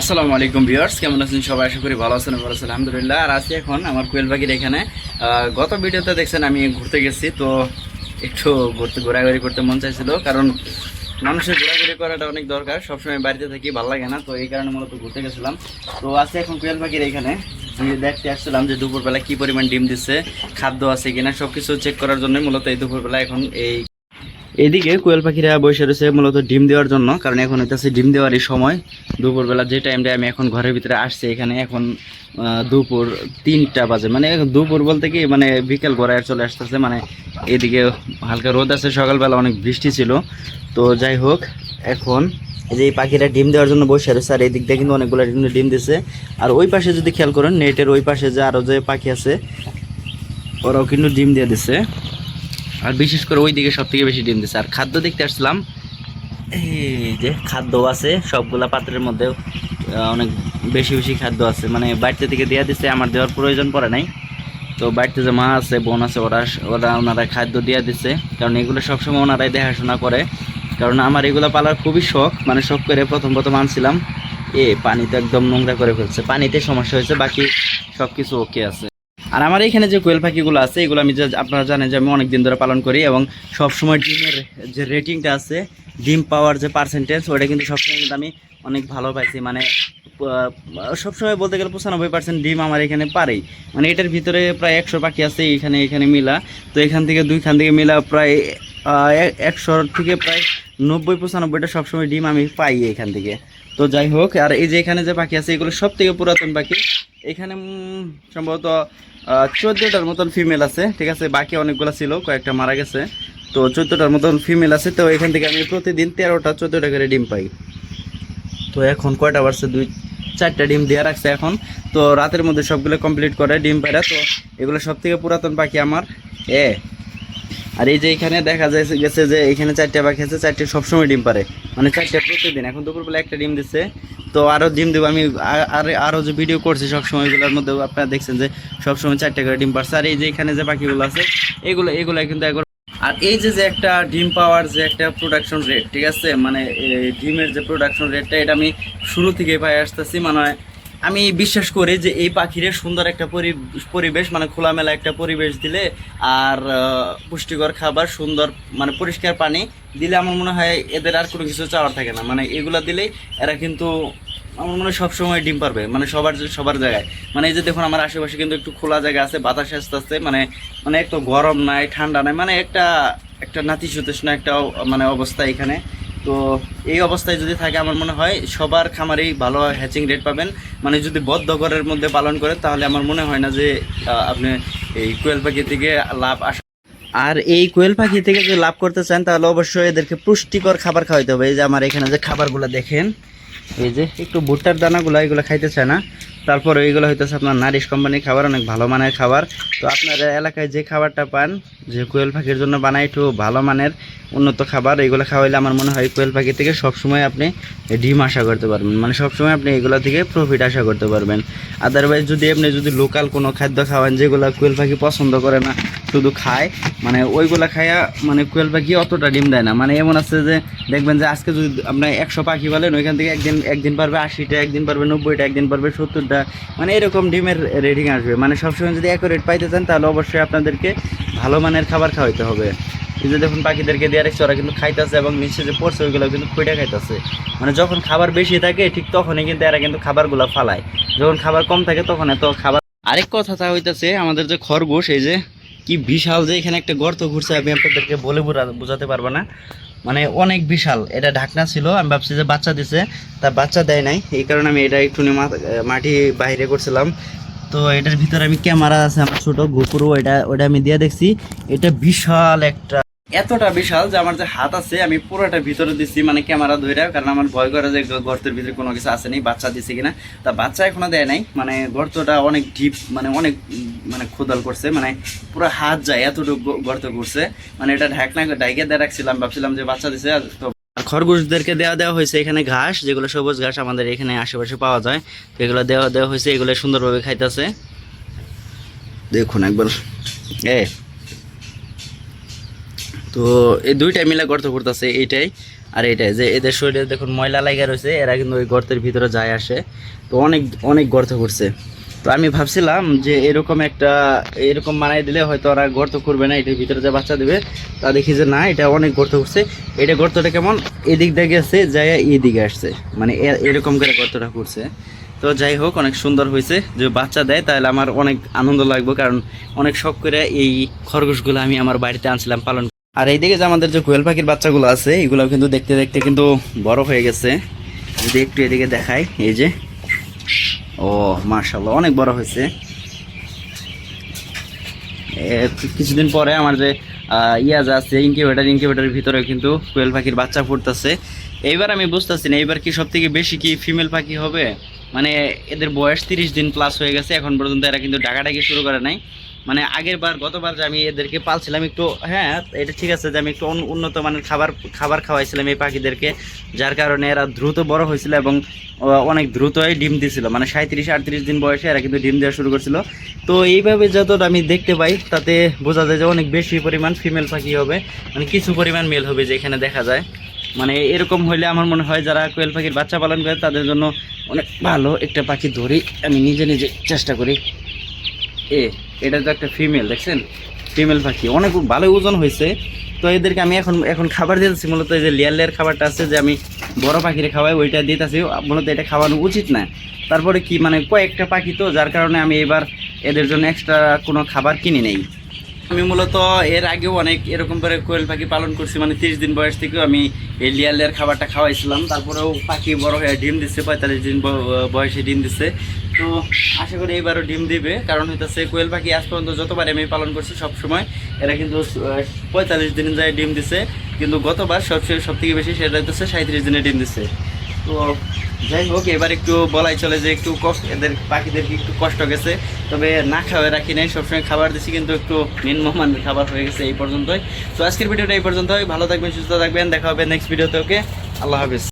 আসসালামু আলাইকুম ভিউয়ার্স, কেমন আছেন সবাই? আশা করি ভালো আছেন ভালো আছেন, আলহামদুলিল্লাহ। আর আছি এখন আমার কোয়েল পাখির এখানে। গত ভিডিওতে দেখছেন আমি ঘুরতে গেছি, তো একটু ঘুরতে ঘোরাঘুরি করতে মন চাইছিল, কারণ মানুষের ঘোরাঘুরি করাটা অনেক দরকার, সবসময় বাড়িতে থাকি, ভালো লাগে না, তো এই কারণে মূলত ঘুরতে গেছিলাম। তো আছি এখন কোয়েল পাখির এখানে। আমি দেখতে আসছিলাম যে দুপুরবেলা কি পরিমাণ ডিম দিচ্ছে, খাদ্য আছে কিনা সব কিছু চেক করার জন্য মূলত এই দুপুরবেলা এখন এই এদিকে কোয়েল পাখিরা বসে রয়েছে মূলত ডিম দেওয়ার জন্য, কারণ এখন হইতেছে ডিম দেওয়ারই সময়। দুপুরবেলা যে টাইমটা আমি এখন ঘরের ভিতরে আসছি, এখানে এখন দুপুর তিনটা বাজে। মানে দুপুর বলতে কি মানে বিকেল গড়ায় চলে আসতেছে। মানে এদিকে হালকা রোদ আছে, সকালবেলা অনেক বৃষ্টি ছিল। তো যাই হোক, এখন যে এই পাখিরা ডিম দেওয়ার জন্য বসে রয়েছে, আর এই দিক দিয়ে কিন্তু অনেকগুলো ডিম ডিম দিছে। আর ওই পাশে যদি খেয়াল করেন, নেটের ওই পাশে যে আরও যে পাখি আছে, ওরাও কিন্তু ডিম দিয়ে দিছে। আর বিশেষ করে ওই দিকে সব থেকে বেশি ডিম দিচ্ছে আর খাদ্য দেখতে আসলাম এই যে খাদ্য আছে, সবগুলা পাত্রের মধ্যে অনেক বেশি বেশি খাদ্য আছে। মানে বাড়িতে থেকে দেওয়া দিচ্ছে আমার দেওয়ার প্রয়োজন পড়ে নাই। তো বাড়িতে যে মা আছে, বোন আছে, ওরা ওরা ওনারা খাদ্য দিয়ে দিচ্ছে কারণ এগুলো সবসময় ওনারাই দেখাশোনা করে। কারণ আমার এগুলো পালার খুবই শখ মানে শখ করে প্রথম প্রথম আনছিলাম। এ পানিতে একদম নোংরা করে ফেলছে। পানিতে সমস্যা হয়েছে, বাকি সব কিছু ওকে আছে। আর আমার এখানে যে কোয়েল পাখিগুলো আছে এগুলো আমি যে আপনারা জানেন যে আমি অনেক দিন ধরে পালন করি এবং সবসময় ডিমের যে রেটিংটা আছে ডিম পাওয়ার যে পার্সেন্টেজ ওটা কিন্তু সবসময় কিন্তু আমি অনেক ভালো পাইছি। মানে সবসময় বলতে গেলে পঁচানব্বই পার্সেন্ট ডিম আমার এখানে পারেই। মানে এটার ভিতরে প্রায় একশো পাখি আছে এখানে এখানে মিলা। তো এখান থেকে দুইখান থেকে মিলা প্রায় আহ, এ- একশোর থেকে প্রায় নব্বই পঁচানব্বইটা সবসময় ডিম আমি পাই এখান থেকে। তো যাই হোক আর এই যে এখানে যে পাখি আছে এগুলো সব থেকে পুরাতন পাখি। এখানে সম্ভবত চোদ্দোটার মতন ফিমেল আছে, ঠিক আছে? বাকি অনেকগুলো ছিল, কয়েকটা মারা গেছে। তো চোদ্দোটার মতন ফিমেল আছে, তো এখান থেকে আমি প্রতিদিন তেরোটা, চোদ্দোটা করে ডিম পাই। তো এখন কয়টা বাড়ছে? দুই, চারটা ডিম দেওয়া রাখছে এখন। তো রাতের মধ্যে সবগুলো কমপ্লিট করে ডিম পাইরা, তো এগুলো সব থেকে পুরাতন পাখি আমার। এ আর এই যে এখানে দেখা যায় গেছে যে এখানে চারটে পাখি আছে, চারটে সবসময় ডিম পারে। মানে চারটে প্রতিদিন। এখন দুপুরবেলা একটা ডিম দিচ্ছে তো আরও ডিম দেবো। আমি আর আরও যে ভিডিও করছি সবসময় এগুলোর মধ্যে আপনারা দেখছেন যে সবসময় চারটে করে ডিম পারছে। আর এই যে এখানে যে পাখিগুলো আছে, এগুলো এগুলো কিন্তু একবার আর এই যে যে একটা ডিম পাওয়ার যে একটা প্রোডাকশন রেট ঠিক আছে? মানে ডিমের যে প্রোডাকশন রেটটা এটা আমি শুরু থেকে পাই আসতেছি। মানে আমি বিশ্বাস করি যে এই পাখিরে সুন্দর একটা পরি- পরিবেশ মানে খোলামেলা একটা পরিবেশ দিলে আর পুষ্টিকর খাবার, সুন্দর মানে পরিষ্কার পানি দিলে আমার মনে হয় এদের আর কোনো কিছু চাওয়ার থাকে না। মানে এগুলা দিলেই এরা কিন্তু, আমার মনে হয় সবসময় ডিম পারবে মানে সবার সবার জায়গায়। মানে এই যে দেখুন, আমার আশেপাশে কিন্তু একটু খোলা জায়গা আছে, বাতাস আসতে আসতে মানে মানে একটু গরম নাই, ঠান্ডা নাই মানে একটা একটা নাতিশীতোষ্ণ একটা মানে অবস্থা এখানে। তো এই অবস্থায় যদি থাকে আমার মনে হয়, সবার খামারেই ভালো হ্যাচিং রেট পাবেন। মানে যদি বদ্ধ ঘরের মধ্যে পালন করে তাহলে আমার মনে হয় না যে আপনি এই কোয়েল পাখি থেকে লাভ আসা আর এই কোয়েল পাখি থেকে যদি লাভ করতে চান, তাহলে অবশ্যই এদেরকে পুষ্টিকর খাবার খাওয়াইতে হবে। এই যে আমার এখানে যে খাবারগুলো দেখেন, এই যে একটু ভুট্টার দানাগুলো, এগুলো খাইতে চায় না। তারপর ওইগুলো হইতেছে আপনার নারিশ কোম্পানির খাবার, অনেক ভালো মানের খাবার। তো আপনার এলাকায় যে খাবারটা পান, যে কোয়েল পাখির জন্য বানায় একটু ভালো মানের, উন্নত খাবার এইগুলো খাওয়াইলে আমার মনে হয় কোয়েল পাখি থেকে সবসময় আপনি ডিম আশা করতে পারবেন। মানে সবসময় আপনি এগুলো থেকে প্রফিট আশা করতে পারবেন। আদারওয়াইজ যদি আপনি যদি লোকাল কোনো খাদ্য খাওয়ান, যেগুলো কোয়েল পাখি পছন্দ করে না শুধু খায় মানে ওইগুলা খায়া মানে কোয়েল পাখি অতটা ডিম দেয় না। মানে এমন আছে যে, দেখবেন যে আজকে যদি আপনার একশো পাখি বলেন ওইখান থেকে একদিন একদিন পারবে আশিটা, একদিন পারবে নব্বইটা, একদিন পারবে সত্তরটা মানে এরকম ডিমের রেটিং আসবে। মানে সবসময় যদি অ্যাকুরেট পাইতে চান, তাহলে অবশ্যই আপনাদেরকে ভালো মানের খাবার খাওয়াইতে হবে। যে দেখুন, পাখিদেরকে দিয়ে রাখছে ওরা কিন্তু খাইতেছে এবং নিচে যে পড়ছে ওইগুলো কিন্তু খুঁটে খাইতেছে। মানে যখন খাবার বেশি থাকে, ঠিক তখনই কিন্তু এরা কিন্তু খাবারগুলো ফালায়। যখন খাবার কম থাকে, তখন এত খাবার আরেক কথা তা হইতেছে, আমাদের যে খরগোশ, এই যে কি বিশাল যে এখানে একটা গর্ত ঘুরছে আমি আপনাদেরকে বলে বোঝাতে পারব না। মানে অনেক বিশাল। এটা ঢাকনা ছিল, আমি ভাবছি যে বাচ্চা দিছে, তা বাচ্চা দেয় নাই। এই কারণে আমি এটা একটু মাটি বাইরে করছিলাম। তো এটার ভিতরে আমি ক্যামেরা আছে, আমার ছোটো গোপুরও এটা ওটা আমি দিয়ে দেখছি। এটা বিশাল একটা এতটা বিশাল যে আমার যে হাত আছে, আমি পুরোটা ভিতরে দিচ্ছি মানে ক্যামেরা ধরে কারণ আমার ভয় করে যে গর্তের ভিতরে কোনো কিছু আছে নি, বাচ্চা দিছে কিনা। তা বাচ্চা এখনও দেয় নাই মানে গর্তটা অনেক ডিপ মানে অনেক মানে খোদাল করছে মানে পুরো হাত যায়, এতটুকু গর্ত করছে। মানে এটা ঢাকনা ডাইকে দিয়ে রাখছিলাম, ভাবছিলাম যে বাচ্চা দিছে তো আর খরগোশদেরকে দেওয়া দেওয়া হয়েছে এখানে ঘাস, যেগুলো সবুজ ঘাস আমাদের এখানে আশেপাশে পাওয়া যায়। তো এগুলো দেওয়া দেওয়া হয়েছে, এগুলো সুন্দরভাবে খাইতেছে। দেখুন একবার। এ তো এই দুইটা মিলে গর্ত করতেছে, এইটাই। আর এটাই যে এদের শরীরে দেখুন ময়লা লাগা রয়েছে, এরা কিন্তু ওই গর্তের ভিতরে যায় আসে। তো অনেক অনেক গর্ত করছে। তো আমি ভাবছিলাম যে এরকম একটা, এরকম বানাই দিলে হয়তো ওরা গর্ত করবে না, এটার ভিতরে যে বাচ্চা দেবে, তা দেখি যে না, এটা অনেক গর্ত করছে। এটা গর্তটা কেমন? এদিক দিয়ে গেছে যাই এদিকে আসছে। মানে এরকম করে গর্তটা করছে। তো যাই হোক, অনেক সুন্দর হয়েছে। যে বাচ্চা দেয়, তাহলে আমার অনেক আনন্দ লাগবে, কারণ অনেক শখ করে এই খরগোশগুলো আমি আমার বাড়িতে আনছিলাম, পালন আর এইদিকে যে আমাদের যে কোয়েল পাখির বাচ্চাগুলো আছে এগুলো কিন্তু দেখতে দেখতে কিন্তু বড় হয়ে গেছে। যদি একটু এদিকে দেখাই, এই যে। ও মার্শাল্লাহ অনেক বড় হয়েছে। কিছুদিন পরে আমার যে ইয়াজ আছে ইনকিউবেটার ইনকিউবেটারের ভিতরে কিন্তু কোয়েল পাখির বাচ্চা ফুটতেছে। এইবার আমি বুঝতেছি না, এইবার কি সব থেকে বেশি কি ফিমেল পাখি হবে? মানে এদের বয়স তিরিশ দিন প্লাস হয়ে গেছে, এখন পর্যন্ত এরা কিন্তু ডাকাডাকি শুরু করে নাই। মানে আগের বার, গতবার যে আমি এদেরকে পালছিলাম একটু হ্যাঁ এটা ঠিক আছে যে আমি একটু উন্নত মানের খাবার খাবার খাওয়াইছিলাম এই পাখিদেরকে, যার কারণে এরা দ্রুত বড় হয়েছিল এবং অনেক দ্রুতই ডিম দিছিল। মানে সাঁত্রিশ আটত্রিশ দিন বয়সে এরা কিন্তু ডিম দেওয়া শুরু করছিল। তো এইভাবে যতটা আমি দেখতে পাই, তাতে বোঝা যায় যে অনেক বেশি পরিমাণ ফিমেল পাখি হবে মানে কিছু পরিমাণ মেল হবে যেখানে দেখা যায়। মানে এরকম হইলে আমার মনে হয় যারা কোয়েল পাখির বাচ্চা পালন করে, তাদের জন্য অনেক ভালো একটা পাখি ধরি আমি নিজে নিজে চেষ্টা করি। এ এটা তো একটা ফিমেল দেখছেন? ফিমেল পাখি, অনেক ভালো ওজন হয়েছে। তো এদেরকে আমি এখন এখন খাবার দিতেছি, মূলত এই যে লেয়ার লেয়ার খাবারটা আছে যে আমি বড় পাখিরে খাওয়াই, ওইটা দিতেছি। মূলত এটা খাওয়ানো উচিত না। তারপরে কি মানে কয়েকটা পাখি তো, যার কারণে আমি এবার এদের জন্য এক্সট্রা কোনো খাবার কিনি নেই। আমি মূলত এর আগেও অনেক এরকম করে কোয়েল পাখি পালন করছি মানে তিরিশ দিন বয়স থেকেও আমি লিয়ার খাবারটা খাওয়াইছিলাম। তারপরেও পাখি বড় হয়ে ডিম দিচ্ছে পঁয়তাল্লিশ দিন বয়সে ডিম দিচ্ছে তো আশা করি এবারও ডিম দিবে, কারণ হইতেছে কোয়েল পাখি আজ পর্যন্ত যতবার আমি পালন করছি সব সময় এরা কিন্তু পঁয়তাল্লিশ দিন যায় ডিম দিছে, কিন্তু গতবার সবচেয়ে সব থেকে বেশি সেটা হইতেছে সাঁত্রিশ দিনে ডিম দিচ্ছে তো যাই হোক, এবার একটু বলাই চলে যে একটু কষ্ট এদের পাখিদেরকে একটু কষ্ট গেছে। তবে না খাওয়া রাখি নাই, সবসময় খাবার দিছি, কিন্তু একটু নিম্নমান খাবার হয়ে গেছে এই পর্যন্তই। তো আজকের ভিডিওটা এই পর্যন্তই। ভালো থাকবেন, সুস্থ থাকবেন, দেখা হবে নেক্সট ভিডিওতে ওকে? আল্লাহ হাফিজ।